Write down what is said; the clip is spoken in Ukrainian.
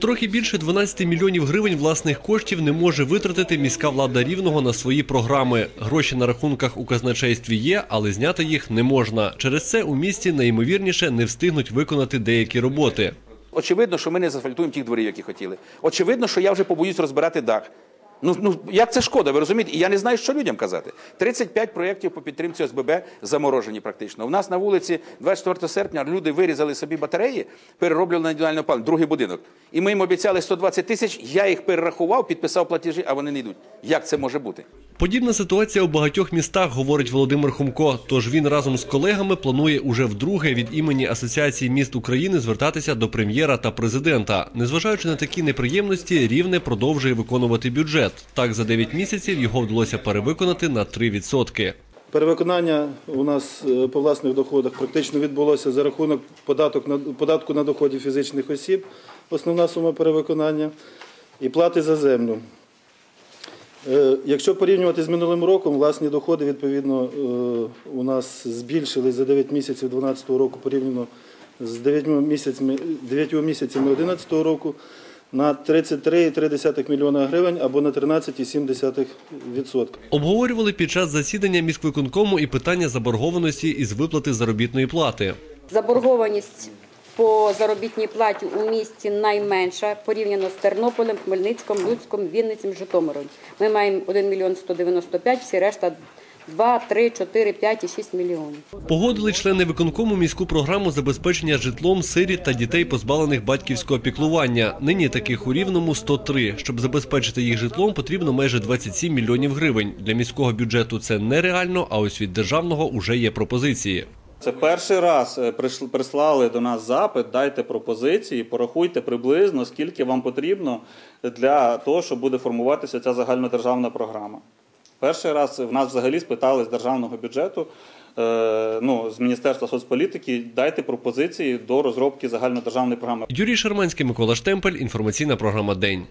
Трохи більше 12 мільйонів гривень власних коштів не може витратити міська влада Рівного на свої програми. Гроші на рахунках у казначействі є, але зняти їх не можна. Через це у місті найімовірніше не встигнуть виконати деякі роботи. Очевидно, що ми не заасфальтуємо тих дворів, які хотіли. Очевидно, що я вже побоюсь розбирати дах. Ну, ну як це шкода, ви розумієте? І я не знаю, що людям казати. 35 проєктів по підтримці ОСББ заморожені практично. У нас на вулиці 24 серпня люди вирізали собі батареї, перероблювали на індивідуальне опалення, другий будинок. І ми їм обіцяли 120 тисяч, я їх перерахував, підписав платежі, а вони не йдуть. Як це може бути? Подібна ситуація у багатьох містах, говорить Володимир Хумко. Тож він разом з колегами планує уже вдруге від імені Асоціації міст України звертатися до прем'єра та президента. Незважаючи на такі неприємності, рівне продовжує виконувати бюджет. Так, за 9 місяців його вдалося перевиконати на 3%. Перевиконання у нас е, по власних доходах практично відбулося за рахунок податок на, податку на доходи фізичних осіб, основна сума перевиконання, і плати за землю. Е, Якщо порівнювати з минулим роком, власні доходи відповідно е, у нас збільшились за 9 місяців 2012 року порівняно з 9 місяцями 9 місяцями 2011 року на 33,3 мільйона гривень або на 13,7%. Обговорювали під час засідання міськвиконкому і питання заборгованості із виплати заробітної плати. Заборгованість по заробітній платі у місті найменша порівняно з Тернополем, Хмельницьком, Луцьком, Вінницем, Житомиром. Ми маємо 1 мільйон 195, всі решта 2, 3, 4, 5 і 6 мільйонів. Погодили члени виконкому міську програму забезпечення житлом сиріт та дітей, позбавлених батьківського піклування. Нині таких у Рівному 103. Щоб забезпечити їх житлом, потрібно майже 27 мільйонів гривень. Для міського бюджету це нереально, а ось від державного уже є пропозиції. Це перший раз е, прислали до нас запит, дайте пропозиції, порахуйте приблизно, скільки вам потрібно для того, щоб буде формуватися ця загальнодержавна програма. Перший раз в нас взагалі спитали з державного бюджету, е, ну, з Міністерства соцполітики, дайте пропозиції до розробки загальнодержавної програми. Юрій Шарманський, Микола Штемпель. Інформаційна програма День.